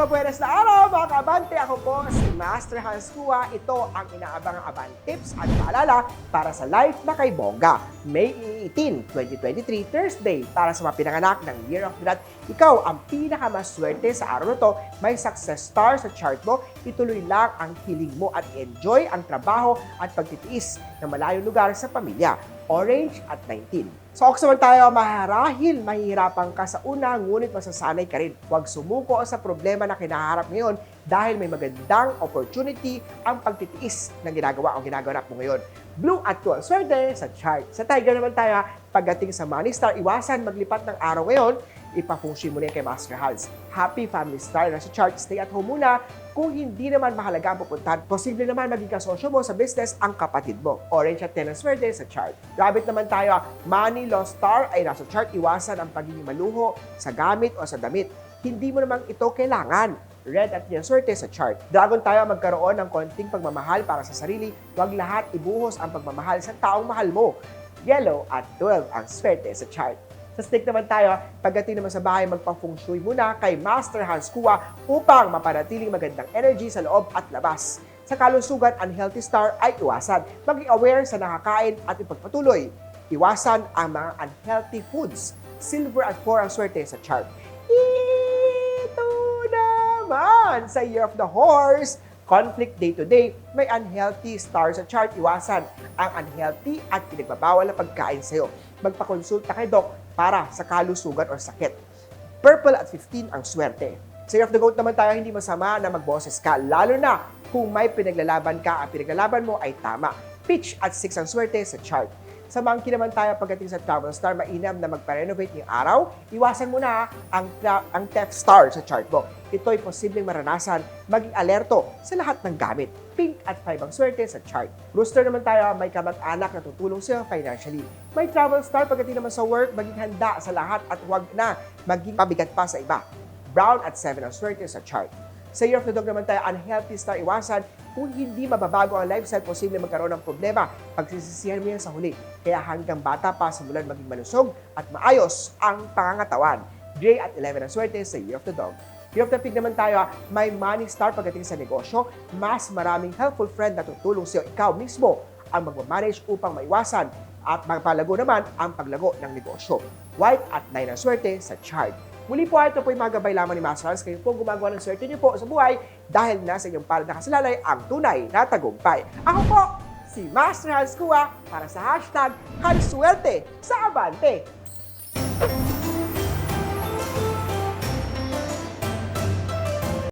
mabuenas na araw mga kabante. Ako po si Master Hans Kua. Ito ang inaabangang Abante Tips at paalala para sa life na kay Bongga. May 18, 2023, Thursday. Para sa mga pinanganak ng Year of the ikaw ang pinakamaswerte sa araw na to. May success star sa chart mo. Ituloy lang ang hiling mo at enjoy ang trabaho at pagtitiis na malayong lugar sa pamilya. Orange at 19. So, Ox naman tayo, maharahil mahihirapan ka sa una, ngunit masasanay ka rin. Huwag sumuko sa problema na kinaharap ngayon dahil may magandang opportunity ang pagtitiis ng ginagawa o ginaganap mo ngayon. Blue at 12, swerte sa chart. Sa Tiger naman tayo, pagdating sa Money Star, iwasan maglipat ng araw ngayon, ipafungshi mo na kay Master Hans. Happy Family Star na sa chart, stay at home muna. Kung hindi naman mahalaga ang pupuntahan, posible naman maging kasosyo mo sa business ang kapatid mo. Orange at 10 ang swerte sa chart. Rabbit naman tayo, Money Lost Star ay nasa chart, iwasan ang pagiging maluho sa gamit o sa damit. Hindi mo naman ito kailangan. Red at swerte sa chart. Dragon tayo magkaroon ng konting pagmamahal para sa sarili. Huwag lahat ibuhos ang pagmamahal sa taong mahal mo. Yellow at 12 ang swerte sa chart. Sa stick naman tayo, pagdating naman sa bahay, magpa-feng shui muna kay Master Hans Kua upang mapanatiling magandang energy sa loob at labas. Sa kalusugan, unhealthy star ay iwasan. Maging aware sa nakakain at ipagpatuloy. Iwasan ang mga unhealthy foods. Silver at 4 ang swerte sa chart. Ito naman sa Year of the Horse. Conflict day-to-day, may unhealthy star sa chart. Iwasan ang unhealthy at pinagbabawal na pagkain sa'yo. Magpakonsulta kay Doc para sa kalusugan o sakit. Purple at 15 ang swerte. Sa Year of the Goat naman tayo, hindi masama na magboses ka, lalo na kung may pinaglalaban ka, ang pinaglalaban mo ay tama. Pitch at 6 ang swerte sa chart. Sa monkey naman tayo pagdating sa travel star, mainam na magpa-renovate ng araw. Iwasan mo na ang, ang theft star sa chart mo. Ito'y posibleng maranasan, maging alerto sa lahat ng gamit. Pink at 5 ang swerte sa chart. Rooster naman tayo, may kamag-anak na tutulong sa'yo financially. May travel star pagdating naman sa work, maging handa sa lahat at huwag na maging pabigat pa sa iba. Brown at 7 ang swerte sa chart. Sa Year of the Dog naman tayo, unhealthy star iwasan. Kung hindi mababago ang lifestyle, posible magkaroon ng problema. Pagsisisihan mo yan sa huli. Kaya hanggang bata pa, simulan maging malusog at maayos ang pangangatawan. Gray at 11 ang swerte sa Year of the Dog. Year of the Pig naman tayo, may money star pagdating sa negosyo. Mas maraming helpful friend na tutulong sa'yo. Ikaw mismo ang magmamanage upang maiwasan at magpalago naman ang paglago ng negosyo. White at 9 ang swerte sa chart. Muli po ito po yung mga gabay lamang ni Master Hans. Kayo po gumagawa ng swerte niyo po sa buhay dahil nasa inyong palad nakasalalay ang tunay na tagumpay. Ako po, si Master Hans Kua para sa hashtag Hanswerte sa Abante.